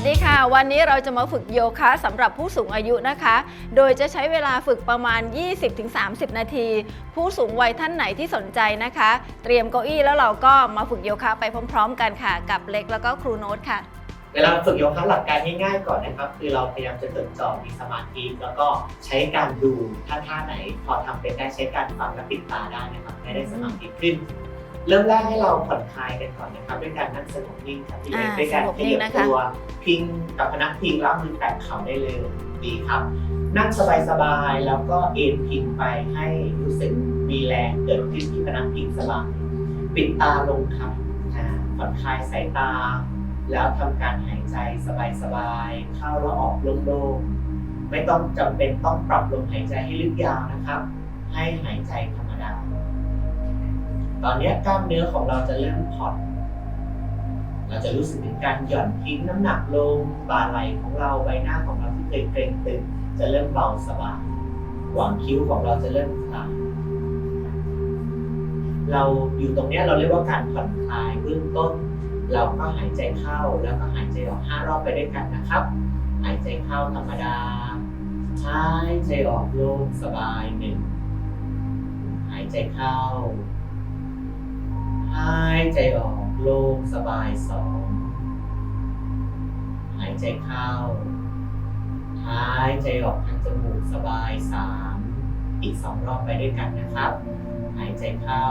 วัสดีค่ะ วันนี้เราจะมาฝึกโยคะสำหรับผู้สูงอายุนะคะ โดยจะใช้เวลาฝึกประมาณ 20-30 นาที ผู้สูงวัยท่านไหนที่สนใจนะคะ เตรียมเก้าอี้แล้วเราก็มาฝึกโยคะไปพร้อม ๆ กันค่ะ กับเล็กแล้วก็ครูโน้ตค่ะ เวลาฝึกโยคะหลักการง่ายๆก่อนนะครับ คือเราพยายามจะจดจ่อมีสมาธิแล้วก็ใช้การดูท่าท่าไหน พอทำเป็นได้ใช้การฟังและปิดตาได้นะครับให้ได้สมาธิขึ้น เริ่มแรกให้เราผ่อนคลายกันก่อนนะครับด้วยการนั่งสงบนิ่งครับพี่เล็กอ่าด้วยการสงบขนิ่งยับนะคะ ตัวพิงกับพนักพิงแล้วมือแตะเข่าได้เลยดีครับ นั่งสบายๆแล้วก็เอนพิงไปให้รู้สึกมีแรงเกิดขึ้นที่พนักพิงสบายปิดตาลงครับอ่าผ่อนคลายสายตา แล้วทำการหายใจสบายๆเข้าแล้วออกโล่งๆไม่ต้องจำเป็นต้องปรับลมหายใจให้ลึกยาวนะครับ ให้หายใจธรรมดา ตอนนี้กล้ามเนื้อของเราจะเริ่มผ่อน เราจะรู้สึกถึงการหย่อนทิ้งน้ำหนักลงบ่าไหล่ของเราใบหน้าของเราที่เคยเกร็งตึงจะเริ่มเบาสบายหว่างคิ้วของเราจะเริ่มคลายเราอยู่ตรงนี้เราเรียกว่าการผ่อนคลายเบื้องต้น เราก็หายใจเข้าแล้วก็หายใจออกห้ารอบไปด้วยกันนะครับ หายใจเข้าธรรมดา หายใจออกโล่งสบายหนึ่งหายใจเข้า หายใจออกโล่งสบายสองหายใจเข้า หายใจออกทางจมูกสบายสามอีกสองรอบไปด้วยกันนะครับ หายใจเข้า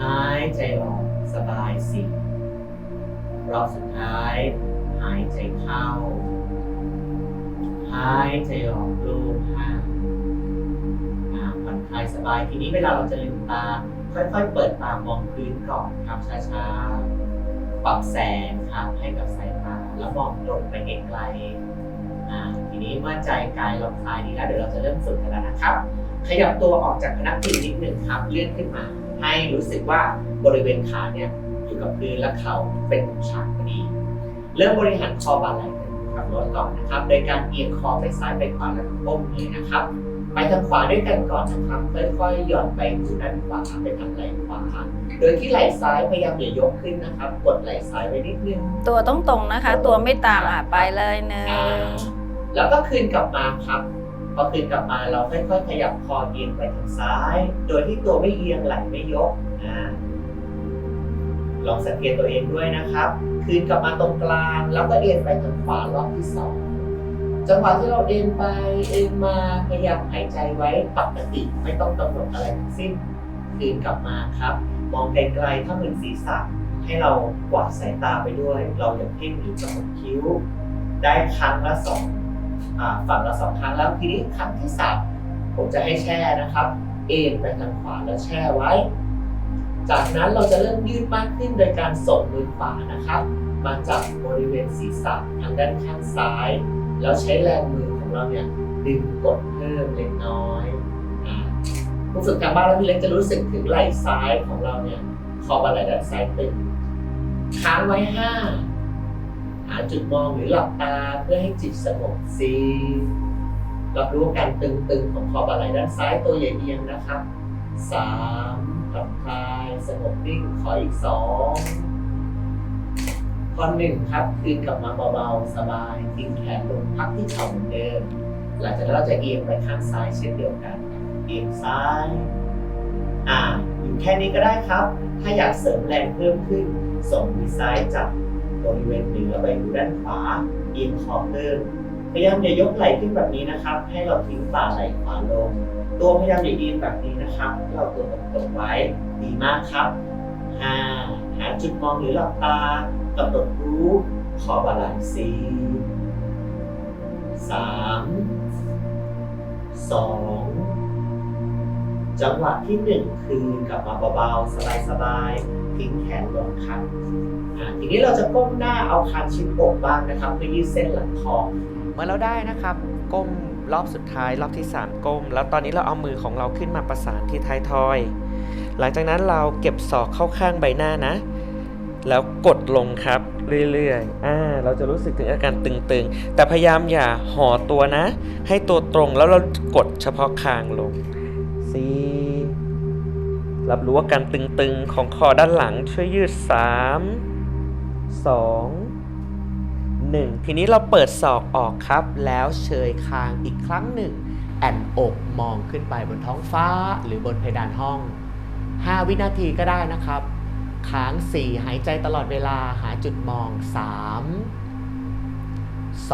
หายใจออกสบายสี่รอบสุดท้าย หายใจเข้า หายใจออกโล่งห้าอ่าผ่อนคลายสบายทีนี้เวลาเราจะลืมตา ค่อยๆ เปิดตามองพื้นก่อนครับช้าๆ ปรับแสงครับให้กับสายตาแล้วมองตรงไปไกลๆอ่าทีนี้เมื่อใจกายเราคลายดีแล้วเดี๋ยวเราจะเริ่มฝึกกันแล้วนะครับ ขยับตัวออกจากพนักพิงนิดหนึ่งครับเลื่อนขึ้นมา ให้รู้สึกว่าบริเวณขาเนี่ยอยู่กับพื้นและเข่าเป็นฉากพอดี เริ่มบริหารคอบ่าไหล่กับรถก่อนนะครับ โดยการเอียงคอไปซ้ายไปขวาแล้วก็ก้มเลยนะครับ ไปทางขวาด้วยกันก่อนนะครับค่อยๆหย่อนไปสู่ด้านขวาไปทางไหล่ขวาโดยที่ไหล่ซ้ายพยายามอย่ายกขึ้นนะครับ กดไหล่ซ้ายไว้นิดนึงตัวต้องตรงนะคะ ตัวไม่ต่ำอะไปเลยหนึ่งอ่าแล้วก็คืนกลับมาครับพอคืนกลับมาเราค่อยๆขยับคอเอียงไปทางซ้าย โดยที่ตัวไม่เอียงไหล่ไม่ยกอ่าลองสังเกตตัวเองด้วยนะครับ คืนกลับมาตรงกลางแล้วก็เอียงไปทางขวารอบที่สอง จังหวะที่เราเอ็นไปเอ็นมาพยายามหายใจไว้ปกติไม่ต้องกำหนดอะไรทั้งสิ้นคืนกลับมาครับ มองไกลๆถ้ามึนศีรษะให้เรากวาดสายตาไปด้วย เราอย่าเพ่งหรือกำหนดคิ้ว ได้ครั้งละสองฝั่งละสองครั้งแล้วทีนี้ครั้งที่สามผมจะให้แช่นะครับ เอ็นไปทางขวาแล้วแช่ไว้ จากนั้นเราจะเริ่มยืดมากขึ้นโดยการส่งมือขวานะครับ มาจับบริเวณศีรษะทางด้านข้างซ้าย แล้วใช้แรงมือของเราเนี่ยดึงกดเพิ่มเล็กน้อยอ่าผู้ฝึกทางบ้านแล้วพี่เล็กจะรู้สึกถึงไหล่ซ้ายของเราเนี่ยคอบ่าไหล่ด้านซ้ายตึงค้างไว้ห้าหาจุดมองหรือหลับตาเพื่อให้จิตสงบสีรับรู้การตึงๆของคอบ่าไหล่ด้านซ้ายตัวใหญ่เอียงนะครับสามผ่อนคลายสงบนิ่งขออีกสอง ข้อหนึ่งครับคืนกลับมาเบาๆ สบายทิ้งแขนลงพักที่เข่าเหมือนเดิม หลังจากนั้นเราจะเอียงไปข้างซ้ายเช่นเดียวกัน เอียงซ้าย อ่าอยู่แค่นี้ก็ได้ครับ ถ้าอยากเสริมแรงเพิ่มขึ้น ส่งมือซ้ายจับบริเวณเหนือใบหูด้านขวา เอียงคอเพิ่มพยายามอย่ายกไหล่ขึ้นแบบนี้นะครับ ให้เราทิ้งบ่าไหล่ขวาลง ตัวพยายามอย่าเอียงแบบนี้นะครับให้เราตัวตรงๆไว้ ดีมากครับ จุดมองหรือหลับตากำหนดรู้คอบาไหล่สี่สามสองจังหวะที่หนึ่งคือกลับมาเบาๆ สบายๆทิ้งแขนลงครับทีนี้เราจะก้มหน้าเอาคางชิดอกบ้างนะครับเพื่อยืดเส้นหลังคอเมื่อเราได้นะครับ ก้มรอบสุดท้ายรอบที่ 3 ก้ม แล้วตอนนี้เราเอามือของเราขึ้นมาประสานที่ท้ายทอย หลังจากนั้นเราเก็บศอกเข้าข้างใบหน้านะ แล้วกดลงครับเรื่อยๆอ่าเราจะรู้สึกถึงอาการตึงๆ แต่พยายามอย่าห่อตัวนะ ให้ตัวตรงแล้วเรากดเฉพาะคางลงสี่รับรู้ว่าการตึงๆของคอด้านหลังช่วยยืด 3 2หนึ่งทีนี้เราเปิดศอกออกครับ แล้วเชยคางอีกครั้งหนึ่ง แอนอกมองขึ้นไปบนท้องฟ้าหรือบนเพดานห้อง 5 วินาทีก็ได้นะครับ ค้าง 4 หายใจตลอดเวลาหาจุดมอง 3 2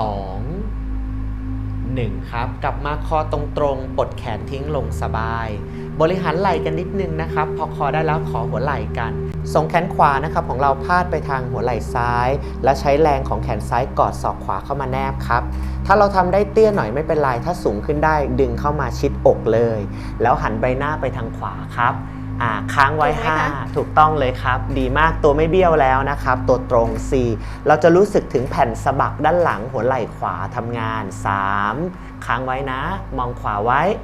1ครับกลับมาคอตรงๆปลดแขนทิ้งลงสบาย บริหารไหล่กันนิดนึงนะครับ พอคอได้แล้วขอหัวไหล่กันส่งแขนขวานะครับของเราพาดไปทางหัวไหล่ซ้าย และใช้แรงของแขนซ้ายกอดศอกขวาเข้ามาแนบครับ ถ้าเราทำได้เตี้ยหน่อยไม่เป็นไร ถ้าสูงขึ้นได้ดึงเข้ามาชิดอกเลย แล้วหันใบหน้าไปทางขวาครับ อ่าค้างไว้ ถูกไหมคะ 5 ถูกต้องเลยครับ ดีมากตัวไม่เบี้ยวแล้วนะครับ ตัวตรง 4 เราจะรู้สึกถึงแผ่นสะบักด้านหลังหัวไหล่ขวาทำงาน 3 ค้างไว้นะ มองขวาไว้ 2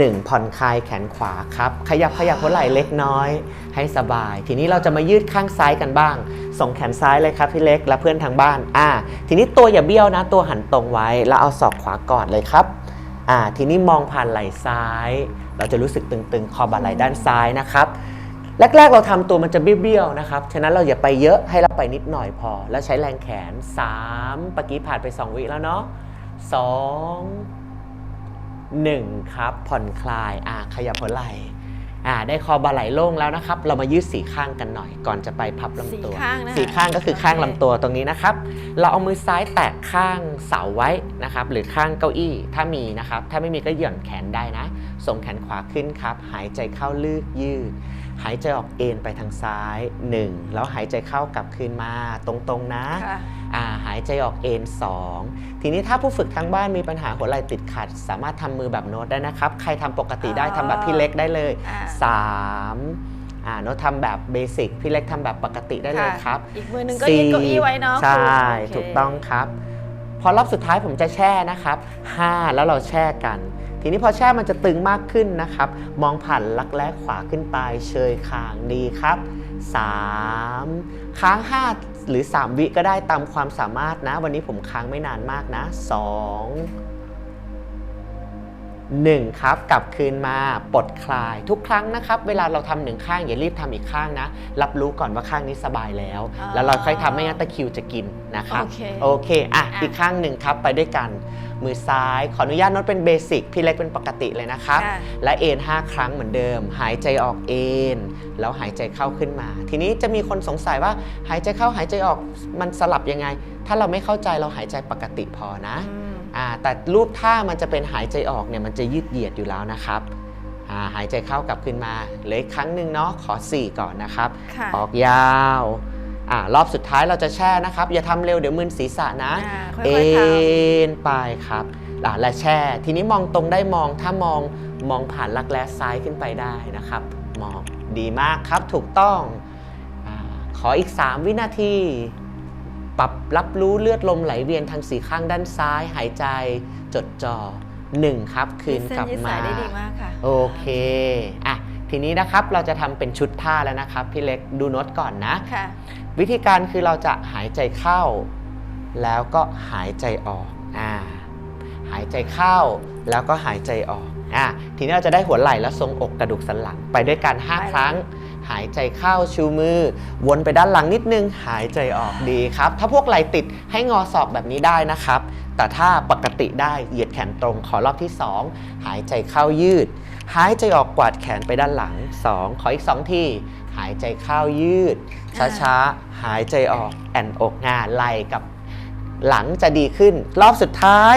1 ผ่อนคลายแขนขวาครับ ขยับขยับหัวไหล่เล็กน้อย ให้สบาย ทีนี้เราจะมายืดข้างซ้ายกันบ้าง ส่งแขนซ้ายเลยครับพี่เล็กและเพื่อนทางบ้านอ่าทีนี้ตัวอย่าเบี้ยวนะ ตัวหันตรงไว้แล้วเอาศอกขวากอดเลยครับ อ่าทีนี้มองผ่านไหล่ซ้าย เราจะรู้สึกตึงๆ คอบ่าไหล่ด้านซ้ายนะครับ แรกๆ เราทำตัวมันจะเบี้ยวๆนะครับ ฉะนั้นเราอย่าไปเยอะให้เราไปนิดหน่อยพอ แล้วใช้แรงแขน 3ปะกี้ผ่านไป 2 วิแล้วเนาะ2 1 ครับ ผ่อนคลายอ่าขยับหัวไหล่ อ่าได้คอบ่าไหล่โล่งแล้วนะครับ เรามายืดสีข้างกันหน่อย ก่อนจะไปพับลำตัว สี่ข้างนะคะสี่ข้างก็คือข้างโอเคลำตัวตรงนี้นะครับ เราเอามือซ้ายแตะข้างเสาไว้นะครับ หรือข้างเก้าอี้ถ้ามีนะครับ ถ้าไม่มีก็หย่อนแขนได้นะ ส่งแขนขวาขึ้นครับ หายใจเข้าลึกยืด หายใจออกเอ็นไปทางซ้าย 1 แล้วหายใจเข้ากลับคืนมาตรงๆนะค่ะอ่า หายใจออกเอ็น2ทีนี้ถ้าผู้ฝึกทางบ้านมีปัญหาหัวไหล่ติดขัด สามารถทำมือแบบโน้ตได้นะครับ ใครทำปกติได้อ๋อทำแบบพี่เล็กได้เลยอ่า3อ่าโน้ตทำแบบเบสิกพี่เล็กทำแบบปกติได้เลยค่ะครับ อีกมือหนึงก็ยืดเก้าอี้ไว้เนาะใช่โเคถูกต้องครับ พอรอบสุดท้ายผมจะแช่นะครับ 5 แล้วเราแช่กัน ทีนี้พอแช่มันจะตึงมากขึ้นนะครับ มองผ่านลักแร้ขวาขึ้นไป เชยคางดีครับ 3 ค้าง 5หรือ 3 วิก็ได้ตามความสามารถนะ วันนี้ผมค้างไม่นานมากนะ 2 1ครับกลับคืนมาปลดคลาย ทุกครั้งนะครับ เวลาเราทำหนึ่งข้างอย่ารีบทำอีกข้างนะ รับรู้ก่อนว่าข้างนี้สบายแล้วอ๋อแล้วเราค่อยทำไม่งั้นตะคริวจะกินนะครับโอเคโอเคอะอะ อีกข้างหนึ่งครับไปด้วยกัน มือซ้ายขออนุญาตโน้ตเป็นเบสิกพี่เล็กเป็นปกติเลยนะครับ ค่ะ และเอ็น5ครั้งเหมือนเดิม หายใจออกเอ็นแล้วหายใจเข้าขึ้นมา ทีนี้จะมีคนสงสัยว่าหายใจเข้าหายใจออกมันสลับยังไง ถ้าเราไม่เข้าใจเราหายใจปกติพอนะอืมอ่าแต่รูปท่ามันจะเป็นหายใจออกเนี่ยมันจะยืดเหยียดอยู่แล้วนะครับอ่าหายใจเข้ากลับขึ้นมาเหลืออีกครั้งหนึ่งเนาะขอ 4 ก่อนนะครับค่ะออกยาวอ่ารอบสุดท้ายเราจะแช่นะครับ อย่าทำเร็วเดี๋ยวมึนศีรษะนะอ่าค่เอ็อยๆทนไปครับอ่าและแช่ ทีนี้มองตรงได้มองถ้ามองมองผ่านรักแร้ซ้ายขึ้นไปได้นะครับมองดีมากครับถูกต้องอาขออีก 3 วินาที ปรับรับรู้เลือดลมไหลเวียนทางสีข้างด้านซ้าย หายใจจดจ่อ1ครับำคืนเส้กลับยืดมาสายได้ดีมากค่ะ โอเคอะทีนี้นะครับเราจะทำเป็นชุดท่าแล้วนะครับ พี่เล็กดูโน้ตก่อนนะค่ะวิธีการคือเราจะหายใจเข้า แล้วก็หายใจออกอ่าหายใจเข้าแล้วก็หายใจออกอ่าทีนี้เราจะได้หัวไหล่และทรงอกกระดูกสันหลังไปด้วยกันไป5ครั้ง หายใจเข้าชูมือ วนไปด้านหลังนิดนึง หายใจออกดีครับ ถ้าพวกไหลติดให้งอศอกแบบนี้ได้นะครับ แต่ถ้าปกติได้เหยียดแขนตรงขอรอบที่ 2 หายใจเข้ายืด หายใจออกกวาดแขนไปด้านหลัง 2 ขออีก 2 ทีหายใจเข้ายืด ช้าๆ หายใจออกแอนอกงานไหลกับหลังจะดีขึ้น รอบสุดท้าย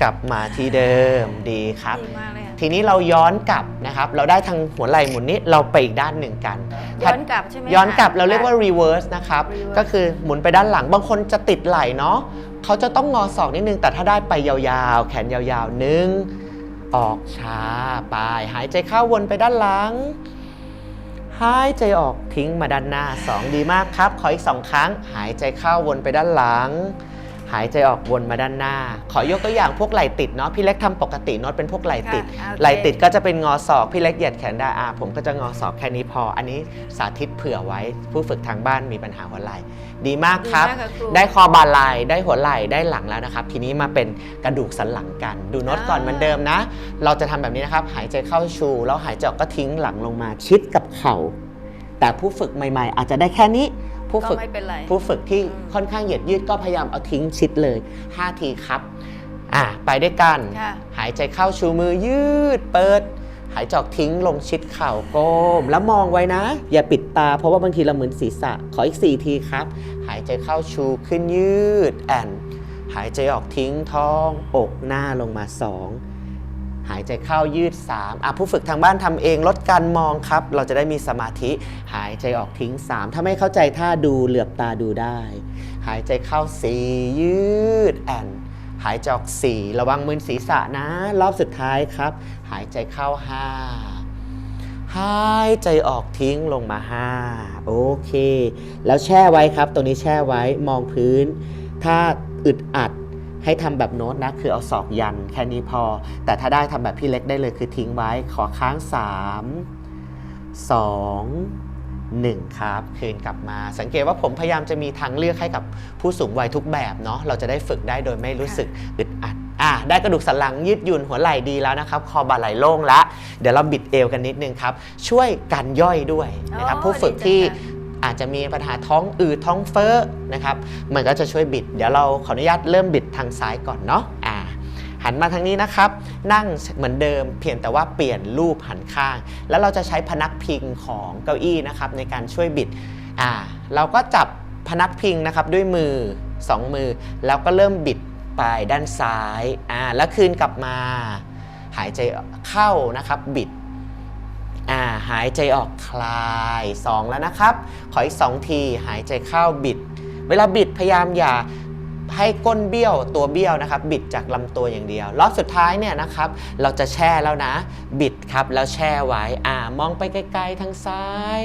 กลับมาที่เดิมดีครับ ดีมากเลย ทีนี้เราย้อนกลับนะครับ เราได้ทางหัวไหล่หมุนนี้เราไปอีกด้านหนึ่งกันย้อนกลับใช่ไหมย้อนกลับคะเราเรียกว่า reverse นะครับ reverse ก็คือหมุนไปด้านหลังบางคนจะติดไหล่เนาะเขาจะต้องงอศอกนิดนึง แต่ถ้าได้ไปยาวๆ แขนยาวๆหนึ่งออกช้าไปหายใจเข้าวนไปด้านหลังหายใจออกทิ้งมาด้านหน้า 2 ดีมากครับ ขออีก 2 ครั้ง หายใจเข้าวนไปด้านหลัง หายใจออกวนมาด้านหน้า ขอยกตัวอย่างพวกไหล่ติดเนาะพี่เล็กทำปกติโน้ตเป็นพวกไหล่ติดค่ะโอเคไหล่ติดก็จะเป็นงอศอกพี่เล็กเหยียดแขนได้อาผมก็จะงอศอกแค่นี้พอ อันนี้สาธิตเผื่อไว้ ผู้ฝึกทางบ้านมีปัญหาหัวไหล่ดีมากครับดีมากค่ะครูได้คอบาไหล่ได้หัวไหล่ได้หลังแล้วนะครับ ทีนี้มาเป็นกระดูกสันหลังกัน ดูโน้ตก่อนอ่าเหมือนเดิมนะ เราจะทำแบบนี้นะครับ หายใจเข้าชู แล้วหายใจออกก็ทิ้งหลังลงมาชิดกับเข่า แต่ผู้ฝึกใหม่ ๆ อาจจะได้แค่นี้ผผู้ก็ฝึกไม่เป็นไร ผู้ฝึกที่อืม ค่อนข้างเหยียดยืดก็พยายามเอาทิ้งชิดเลย 5 ทีครับอะไปด้วยกัน ค่ะ หายใจเข้าชูมือยืดเปิด หายใจออกทิ้งลงชิดเข่าก้มแล้วมองไว้นะ อย่าปิดตาเพราะว่าบางทีเราเหมือนศีรษะ ขออีก 4 ทีครับ หายใจเข้าชูขึ้นยืดแอนหายใจออกทิ้งท้องอกหน้าลงมา 2 หายใจเข้ายืด3อะผู้ฝึกทางบ้านทำเองลดการมองครับ เราจะได้มีสมาธิ หายใจออกทิ้ง 3 ถ้าไม่เข้าใจท่าดูเหลือบตาดูได้ หายใจเข้า4ยืดแอนหายใจออก4ระวังมือศีรษะนะ รอบสุดท้ายครับ หายใจเข้า 5 หายใจออกทิ้งลงมา 5 โอเค แล้วแช่ไว้ครับ ตรงนี้แช่ไว้มองพื้น ถ้าอึดอัด ให้ทำแบบโน้ตนะคือเอาศอกยันแค่นี้พอ แต่ถ้าได้ทำแบบพี่เล็กได้เลยคือทิ้งไว้ขอค้าง 3 2 1 ครับ คืนกลับมา สังเกตว่าผมพยายามจะมีทางเลือกให้กับผู้สูงวัยทุกแบบเนาะเราจะได้ฝึกได้โดยไม่รู้สึกอึดอัดอะได้กระดูกสันหลังยืดหยุ่นหัวไหล่ดีแล้วนะครับ คอบ่าไหล่โล่งละเดี๋ยวเราบิดเอวกันนิดนึงครับ ช่วยกันย่อยด้วยนะครับอ๋อผู้ฝึกดีจังที่ค่ะ อาจจะมีปัญหาท้องอืดท้องเฟ้อนะครับมันก็จะช่วยบิด เดี๋ยวเราขออนุญาตเริ่มบิดทางซ้ายก่อนเนาะอ่าหันมาทางนี้นะครับ นั่งเหมือนเดิมเพียงแต่ว่าเปลี่ยนรูปหันข้าง แล้วเราจะใช้พนักพิงของเก้าอี้นะครับในการช่วยบิดอ่าเราก็จับพนักพิงนะครับด้วยมือ 2 มือ แล้วก็เริ่มบิดไปด้านซ้ายอ่าแล้วคืนกลับมา หายใจเข้านะครับบิด อ่าหายใจออกคลาย 2 แล้วนะครับ ขออีก 2 ทีหายใจเข้าบิด เวลาบิดพยายามอย่าให้ก้นเบี้ยวตัวเบี้ยวนะครับ บิดจากลำตัวอย่างเดียว รอบสุดท้ายเนี่ยนะครับ เราจะแช่แล้วนะ บิดครับแล้วแช่ไว้อ่ามองไปไกลๆทางซ้าย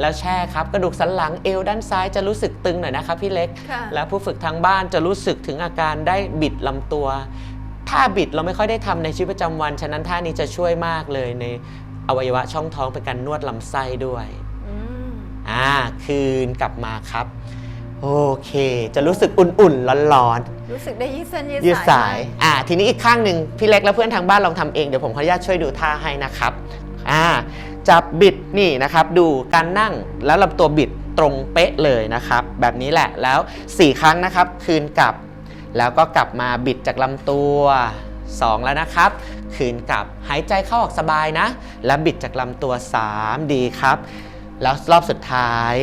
แล้วแช่ครับกระดูกสันหลังเอวด้านซ้ายจะรู้สึกตึงหน่อยนะครับพี่เล็กค่ะแล้วผู้ฝึกทางบ้านจะรู้สึกถึงอาการได้บิดลำตัวท่าบิดเราไม่ค่อยได้ทำในชีวิตประจำวัน ฉะนั้นท่านี้จะช่วยมากเลยใน อวัยวะช่องท้องเป็นการนวดลำไส้ด้วยอืมอ่าคืนกลับมาครับ โอเค จะรู้สึกอุ่นๆร้อนรู้สึกได้ยืดเส้นยืดๆยืดสายมกอ่า ทีนี้อีกข้างหนึ่งพี่เล็กและเพื่อนทางบ้านลองทำเอง เดี๋ยวผมขออนุญาตช่วยดูท่าให้นะครับ อ่า จับบิดนี่นะครับ ดูการนั่งแล้วลำตัวบิดตรงเป๊ะเลยนะครับ แบบนี้แหละ แล้ว 4 ครั้งนะครับ คืนกลับ แล้วก็กลับมาบิดจากลำตัว 2 แล้วนะครับ คืนกลับหายใจเข้าออกสบายนะ แล้วบิดจากลำตัว 3 ดีครับ แล้วรอบสุดท้าย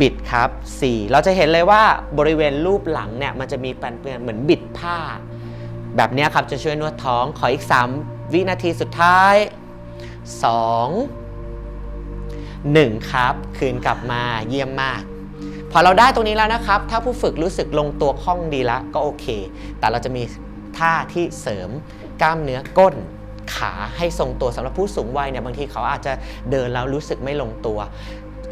บิดครับ 4 เราจะเห็นเลยว่าบริเวณรูปหลังเนี่ยมันจะมีแปนเปื้อนเหมือนบิดผ้า แบบนี้ครับจะช่วยนวดท้องขออีก 3 วินาทีสุดท้าย 2 1 ครับ คืนกลับมาเยี่ยมมากพอเราได้ตรงนี้แล้วนะครับ ถ้าผู้ฝึกรู้สึกลงตัวคล่องดีแล้วก็โอเค แต่เราจะมี ท่าที่เสริมกล้ามเนื้อก้นขาให้ทรงตัวสำหรับผู้สูงวัยเนี่ยบางทีเขาอาจจะเดินแล้วรู้สึกไม่ลงตัว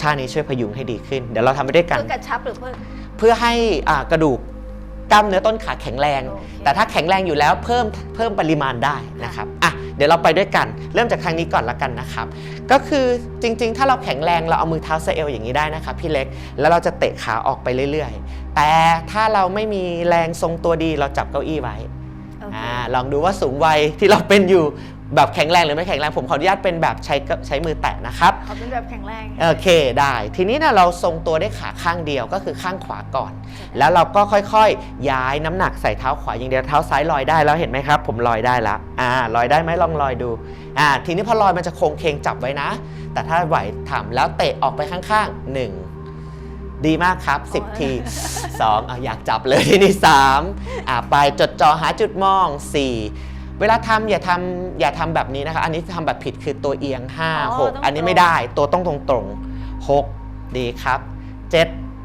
ท่านี้ช่วยพยุงให้ดีขึ้น เดี๋ยวเราทำไปด้วยกันเพื่อกระชับหรือเพื่อเพื่อให้อ่ากระดูกกล้ามเนื้อต้นขาแข็งแรงโอเคแต่ถ้าแข็งแรงอยู่แล้วเพิ่มเพิ่มปริมาณได้นะครับอะเดี๋ยวเราไปด้วยกัน เริ่มจากทางนี้ก่อนละกันนะครับ ก็คือจริงๆ ถ้าเราแข็งแรงเราเอามือเท้าเซเอลอย่างนี้ได้นะครับพี่เล็กแล้วเราจะเตะขาออกไปเรื่อยๆ แต่ถ้าเราไม่มีแรงทรงตัวดีเราจับเก้าอี้ไว้โอเคอ่าลองดูว่าสูงวัยที่เราเป็นอยู่แบบแข็งแรงหรือไม่แข็งแรงผมขออนุญาตเป็นแบบใช้ใช้มือแตะนะครับเขาเป็นแบบแข็งแรงโอเคได้ ทีนี้นะเราทรงตัวได้ขาข้างเดียวก็คือข้างขวาก่อน แล้วเราก็ค่อยๆ ย้ายน้ำหนักใส่เท้าขวาอย่างเดียวเท้าซ้ายลอยได้แล้วเห็นไหมครับ ผมลอยได้ละอ่าลอยได้ไหมลองลอยดูอ่าทีนี้พอลอยมันจะโค้งเคงจับไว้นะ แต่ถ้าไหวทำแล้วเตะออกไปข้างๆ1 ดีมากครับ 10 ที 2เอาอยากจับเลยทีนี้3อ่าไปจดจ่อหาจุดมอง 4 เวลาทำอย่าทำอย่าทำแบบนี้นะคะ อันนี้ทำแบบผิดคือตัวเอียงอ๋อ5ต้อง6อันนี้ไม่ได้ตัวต้องตรงๆ6ดีครับ7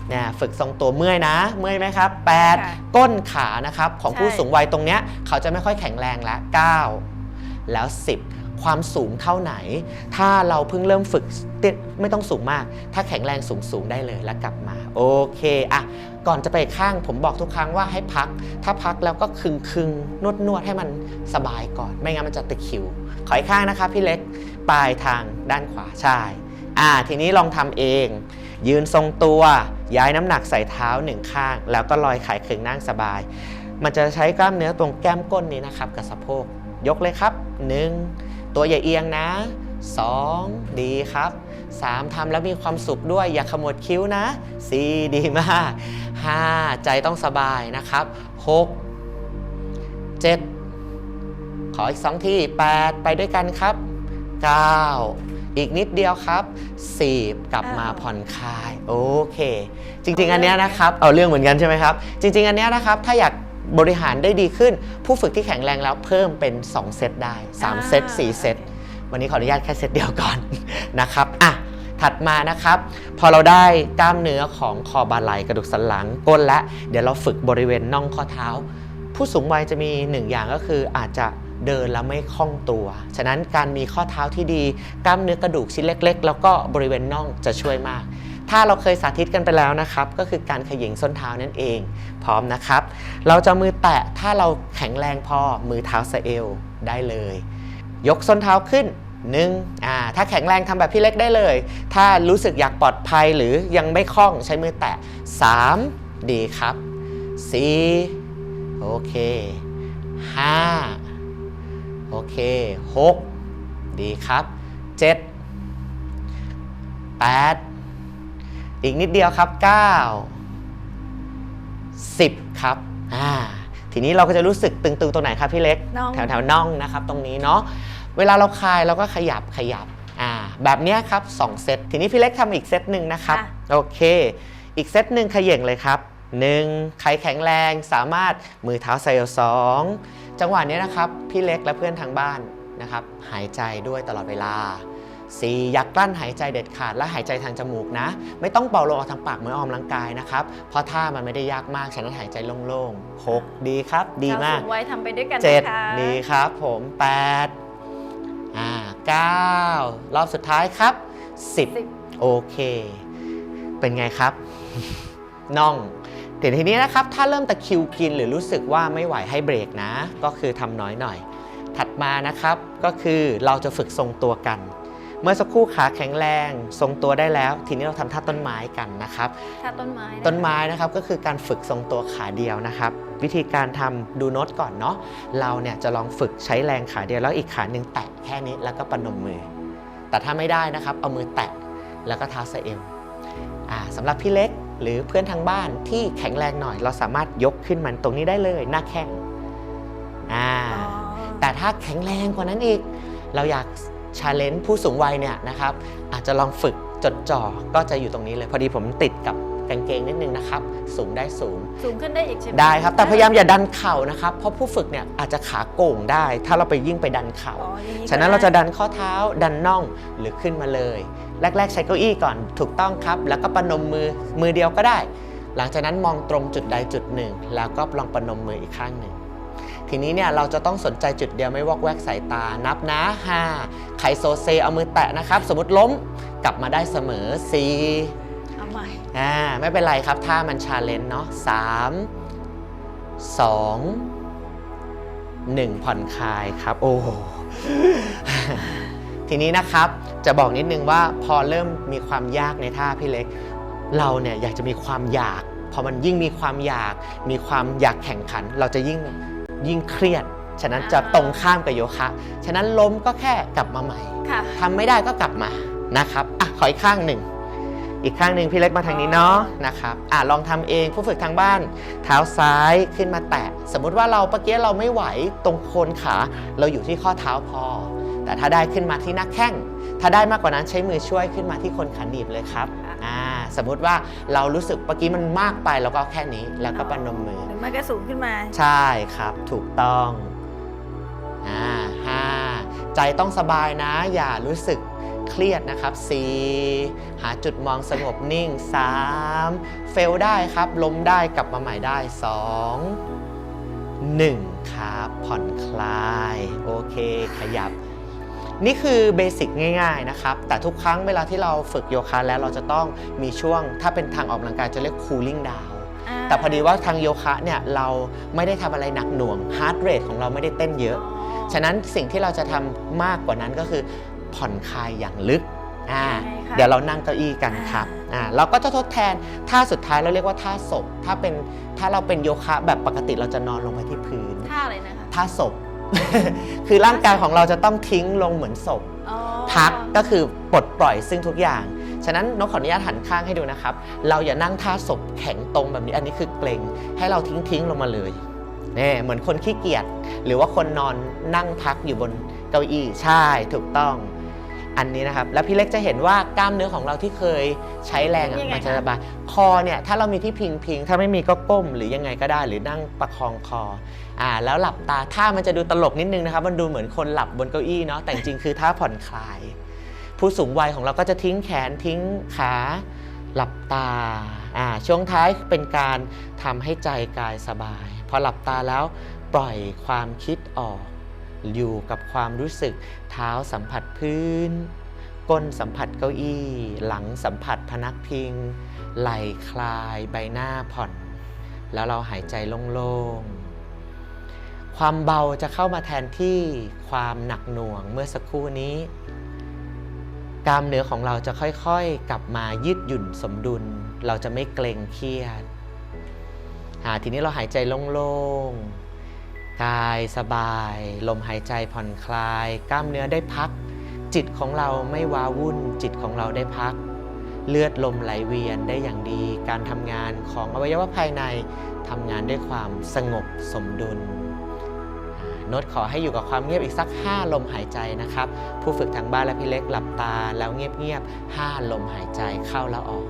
เนี่ยฝึกทรงตัวเมื่อยนะ เมื่อยไหมครับค่ะ8ก้นขานะครับ ของใช่ผู้สูงวัยตรงเนี้ยเขาจะไม่ค่อยแข็งแรงแล้ว9แล้ว 10 ความสูงเท่าไหน ถ้าเราเพิ่งเริ่มฝึกไม่ต้องสูงมาก ถ้าแข็งแรงสูงสูงได้เลยแล้วกลับมา โอเคอะก่อนจะไปข้างผมบอกทุกครั้งว่าให้พัก ถ้าพักแล้วก็คึงคึงนวดนวดให้มันสบายก่อน ไม่งั้นมันจะตะคิว ขออีกข้างนะครับพี่เล็กปลายทางด้านขวาใช่อ่าทีนี้ลองทำเอง ยืนทรงตัวย้ายน้ำหนักใส่เท้าหนึ่งข้าง แล้วก็ลอยไข่คึงนั่งสบาย มันจะใช้กล้ามเนื้อตรงแก้มก้นนี้นะครับกับสะโพกยกเลยครับ1 ตัวอย่าเอียงนะ 2 ดีครับ 3ทำแล้วมีความสุขด้วยอย่าขมวดคิ้วนะ 4 ดีมาก 5 ใจต้องสบายนะครับ 6 7 ขออีก 2 ที่ 8 ไปด้วยกันครับ 9อีกนิดเดียวครับ10กลับมาผ่อนคลาย โอเค จริง ๆ อันเนี้ยนะครับ เอาเรื่องเหมือนกันใช่ไหมครับ จริง ๆ อันเนี้ยนะครับ ถ้าอยาก บริหารได้ดีขึ้น ผู้ฝึกที่แข็งแรงแล้วเพิ่มเป็น 2 เซตได้ 3 เซต4 เซต วันนี้ขออนุญาตแค่เซตเดียวก่อนนะครับอะถัดมานะครับ พอเราได้กล้ามเนื้อของคอบาไหล่กระดูกสันหลังก้นและ เดี๋ยวเราฝึกบริเวณน่องข้อเท้า ผู้สูงวัยจะมีหนึ่งอย่างก็คืออาจจะเดินแล้วไม่คล่องตัว ฉะนั้นการมีข้อเท้าที่ดี กล้ามเนื้อกระดูกชิ้นเล็ก ๆ แล้วก็บริเวณน่องจะช่วยมาก ถ้าเราเคยสาธิตกันไปแล้วนะครับ ก็คือการขยิงส้นเท้านั่นเอง พร้อมนะครับ เราจะมือแตะถ้าเราแข็งแรงพอมือเท้าสะเอวได้เลย ยกส้นเท้าขึ้นหนึ่งอ่าถ้าแข็งแรงทำแบบพี่เล็กได้เลย ถ้ารู้สึกอยากปลอดภัยหรือยังไม่คล่องใช้มือแตะ 3 ดีครับ 4 โอเค 5 โอเค 6 ดีครับ 7 8 อีกนิดเดียวครับ 9 10 ครับอ่าทีนี้เราก็จะรู้สึกตึงๆตรงไหนครับพี่เล็ก น่อง แถวแถวๆน่องนะครับ ตรงนี้เนาะเวลาเราคลายเราก็ขยับขยับอ่าแบบเนี้ยครับ2เซตทีนี้พี่เล็กทำอีกเซตหนึ่งนะครับ ค่ะ โอเค อีกเซตหนึ่งขย่งเลยครับ 1. ใครแข็งแรงสามารถมือเท้าไซลสองจังหวะนี้นะครับ พี่เล็กและเพื่อนทางบ้านนะครับ หายใจด้วยตลอดเวลา 4. อย่ากลั้นหายใจเด็ดขาดและหายใจทางจมูกนะ ไม่ต้องเป่าลมออกทางปากเหมือนออกกำลังกายนะครับ เพราะท่ามันไม่ได้ยากมากฉะนั้นหายใจโล่งๆ 6 ดีครับ ดีมากชวสูงวัยทำไปด้วยกันเจ็ดนะคะดีครับผมแปดอ่าเก้ารอบสุดท้ายครับ สิบสิบโอเค เป็นไงครับ น่องเดี๋ยวทีนี้นะครับ ถ้าเริ่มตะคริวกินหรือรู้สึกว่าไม่ไหวให้เบรกนะ ก็คือทำน้อยหน่อย ถัดมานะครับก็คือเราจะฝึกทรงตัวกัน เมื่อสักครู่ขาแข็งแรง ทรงตัวได้แล้ว ทีนี้เราทำท่าต้นไม้กันนะครับถ้าต้นไม้ะคะต้นไม้นะครับก็คือการฝึกทรงตัวขาเดียวนะครับ วิธีการทำดูโน้ตก่อนเนาะเราเนี่ยจะลองฝึกใช้แรงขาเดียวแล้วอีกขาหนึ่งแตะแค่นี้แล้วก็ประนมมือ แต่ถ้าไม่ได้นะครับ เอามือแตะแล้วก็เท้าสะเอวอ่าสำหรับพี่เล็กหรือเพื่อนทางบ้านที่แข็งแรงหน่อย เราสามารถยกขึ้นมันตรงนี้ได้เลยหน้าแข้งอ่าอ๋อแต่ถ้าแข็งแรงกว่านั้นอีก เราอยาก ชาเลนจ์ผู้สูงวัยเนี่ยนะครับอาจจะลองฝึกจดจ่อก็จะอยู่ตรงนี้เลย พอดีผมติดกับกางเกงนิดนึงนะครับ สูงได้สูง สูงขึ้นได้อีกใช่ไหมได้ครับแต่พยายามอย่าดันเข่านะครับ เพราะผู้ฝึกเนี่ยอาจจะขาโก่งได้ ถ้าเราไปยิ่งไปดันเข่า อ๋ออย่างก็ฉะนั้นเราจะได้ดันข้อเท้าดันน่องหรือขึ้นมาเลย แรก ๆ ใช้เก้าอี้ก่อนถูกต้องครับ แล้วก็ประนมมือมือเดียวก็ได้ หลังจากนั้นมองตรงจุดใดจุดหนึ่ง แล้วก็ลองประนมมืออีกข้างหนึ่ง ทีนี้เนี่ยเราจะต้องสนใจจุดเดียวไม่วอกแวกสายตา นับนะ5ใครโซเซเอามือแตะนะครับ สมมติล้มกลับมาได้เสมอ 4 เอาใหม่อ่าไม่เป็นไรครับถ้ามันชาเลนจ์เนาะสามสองหนึ่งผ่อนคลายครับ โอ้โหทีนี้นะครับจะบอกนิดนึงว่าพอเริ่มมีความยากในท่าพี่เล็ก เราเนี่ยอยากจะมีความอยาก พอมันยิ่งมีความอยาก มีความอยากแข่งขัน เราจะยิ่ง ยิ่งเครียด ฉะนั้นจะตรงข้ามกับโยคะ ฉะนั้นล้มก็แค่กลับมาใหม่ ค่ะ ทำไม่ได้ก็กลับมานะครับอะขออีกข้างหนึ่ง อีกข้างหนึ่งพี่เล็กมาทางนี้เนาะนะครับอะลองทำเองผู้ฝึกทางบ้าน เท้าซ้ายขึ้นมาแตะ สมมุติว่าเราเมื่อกี้เราไม่ไหวตรงโคนขา เราอยู่ที่ข้อเท้าพอ แต่ถ้าได้ขึ้นมาที่หน้าแข้ง ถ้าได้มากกว่านั้นใช้มือช่วยขึ้นมาที่โคนขาหนีบเลยครับอ่าสมมุติว่าเรารู้สึกเมื่อกี้มันมากไปเราก็เอาแค่นี้แล้วก็ประนมมือหรือไม่ก็สูงขึ้นมา ใช่ครับถูกต้องอ่าห้าใจต้องสบายนะ อย่ารู้สึกเครียดนะครับ 4 หาจุดมองสงบนิ่ง 3 เฟลได้ครับ ล้มได้กลับมาใหม่ได้ 2 1 ครับ ผ่อนคลาย โอเค ขยับ นี่คือเบสิกง่ายๆนะครับ แต่ทุกครั้งเวลาที่เราฝึกโยคะแล้วเราจะต้องมีช่วง ถ้าเป็นทางออกกำลังกายจะเรียก cooling down แต่พอดีว่าทางโยคะเนี่ยเราไม่ได้ทำอะไรหนักหน่วงฮาร์ดเรทของเราไม่ได้เต้นเยอะ ฉะนั้นสิ่งที่เราจะทำมากกว่านั้นก็คือผ่อนคลายอย่างลึกอ่าใช่ค่ะเดี๋ยวเรานั่งเก้าอี้กันครับอ่าเราก็จะทดแทนท่าสุดท้ายเราเรียกว่าท่าศพ ถ้าเป็นถ้าเราเป็นโยคะแบบปกติเราจะนอนลงไปที่พื้น ท่าอะไรนะคะ ท่าศพ คือร่างกายของเราจะต้องทิ้งลงเหมือนศพ อ๋อพักก็คือปลดปล่อยซึ่งทุกอย่าง ฉะนั้นนกขออนุญาตหันข้างให้ดูนะครับ เราอย่านั่งท่าศพแข็งตรงแบบนี้ อันนี้คือเกรงให้เราทิ้งทิ้งๆลงมาเลยนี่เหมือนคนขี้เกียจหรือว่าคนนอนนั่งพักอยู่บนเก้าอี้ใช่ถูกต้อง อันนี้นะครับ แล้วพี่เล็กจะเห็นว่ากล้ามเนื้อของเราที่เคยใช้แรงอะยังไงมันจะคะสบายคอเนี่ยถ้าเรามีที่พิงพิงถ้าไม่มีก็ก้มหรือยังไงก็ได้ หรือนั่งประคองคออ่าแล้วหลับตาถ้ามันจะดูตลกนิดนึงนะครับ มันดูเหมือนคนหลับบนเก้าอี้เนาะแต่จริงๆคือท่าผ่อนคลาย ผู้สูงวัยของเราก็จะทิ้งแขนทิ้งขาหลับตาอ่าช่วงท้ายเป็นการทำให้ใจกายสบายพอหลับตาแล้วปล่อยความคิดออก อยู่กับความรู้สึกเท้าสัมผัสพื้น ก้นสัมผัสเก้าอี้ หลังสัมผัสพนักพิง ไหล่คลายใบหน้าผ่อน แล้วเราหายใจโล่งๆ ความเบาจะเข้ามาแทนที่ความหนักหน่วงเมื่อสักครู่นี้ กล้ามเนื้อของเราจะค่อยๆ กลับมายืดหยุ่นสมดุล เราจะไม่เกรงเครียดทีนี้เราหายใจโล่งๆ กายสบาย ลมหายใจผ่อนคลาย กล้ามเนื้อได้พัก จิตของเราไม่ว้าวุ่น จิตของเราได้พัก เลือดลมไหลเวียนได้อย่างดี การทำงานของอวัยวะภายในทำงานด้วยความสงบสมดุลโน้ตขอให้อยู่กับความเงียบอีกสัก 5 ลมหายใจนะครับ ผู้ฝึกทางบ้านและพี่เล็กหลับตาแล้วเงียบๆ5ลมหายใจเข้าแล้วออก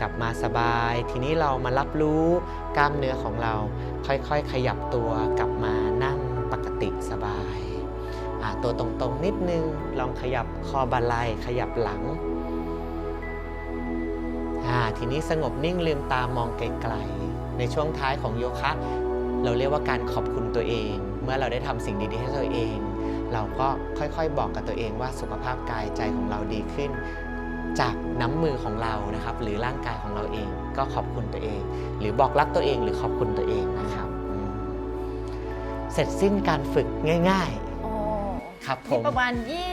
กลับมาสบาย ทีนี้เรามารับรู้กล้ามเนื้อของเรา ค่อยๆ ขยับตัวกลับมานั่งปกติสบาย ตัวตรงๆนิดนึง ลองขยับคอบาไหลขยับหลัง ทีนี้สงบนิ่งลืมตามองไกลๆ ในช่วงท้ายของโยคะ เราเรียกว่าการขอบคุณตัวเอง เมื่อเราได้ทำสิ่งดีๆให้ตัวเอง เราก็ค่อยๆ บอกกับตัวเองว่าสุขภาพกายใจของเราดีขึ้น จากน้ำมือของเรานะครับ หรือร่างกายของเราเองก็ขอบคุณตัวเอง หรือบอกรักตัวเองหรือขอบคุณตัวเองนะครับอืมเสร็จสิ้นการฝึกง่าย โอ้ๆ ครับผนี่มประมาณ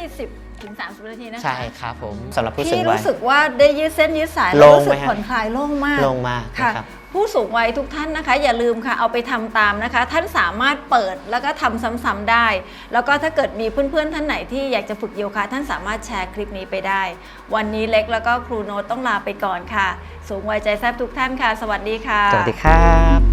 20ถึง30 นาทีนะคะใช่ครับผมสำหรับผู้สูพี่งวัรู้ยสึกว่าได้ยืดเส้นยืดสายลแล้วงรู้สึไหมกฮะ ผ่อนคลายโล่งมาก ลงมาค่ะ นะครับ ผู้สูงวัยทุกท่านนะคะ อย่าลืมค่ะเอาไปทำตามนะคะ ท่านสามารถเปิดแล้วก็ทำซ้ำๆได้ แล้วก็ถ้าเกิดมีเพื่อนๆท่านไหนที่อยากจะฝึกโยคะ ท่านสามารถแชร์คลิปนี้ไปได้ วันนี้เล็กแล้วก็ครูโน้ตต้องลาไปก่อนค่ะ สูงวัยใจแซบทุกท่านค่ะ สวัสดีค่ะ สวัสดีครับ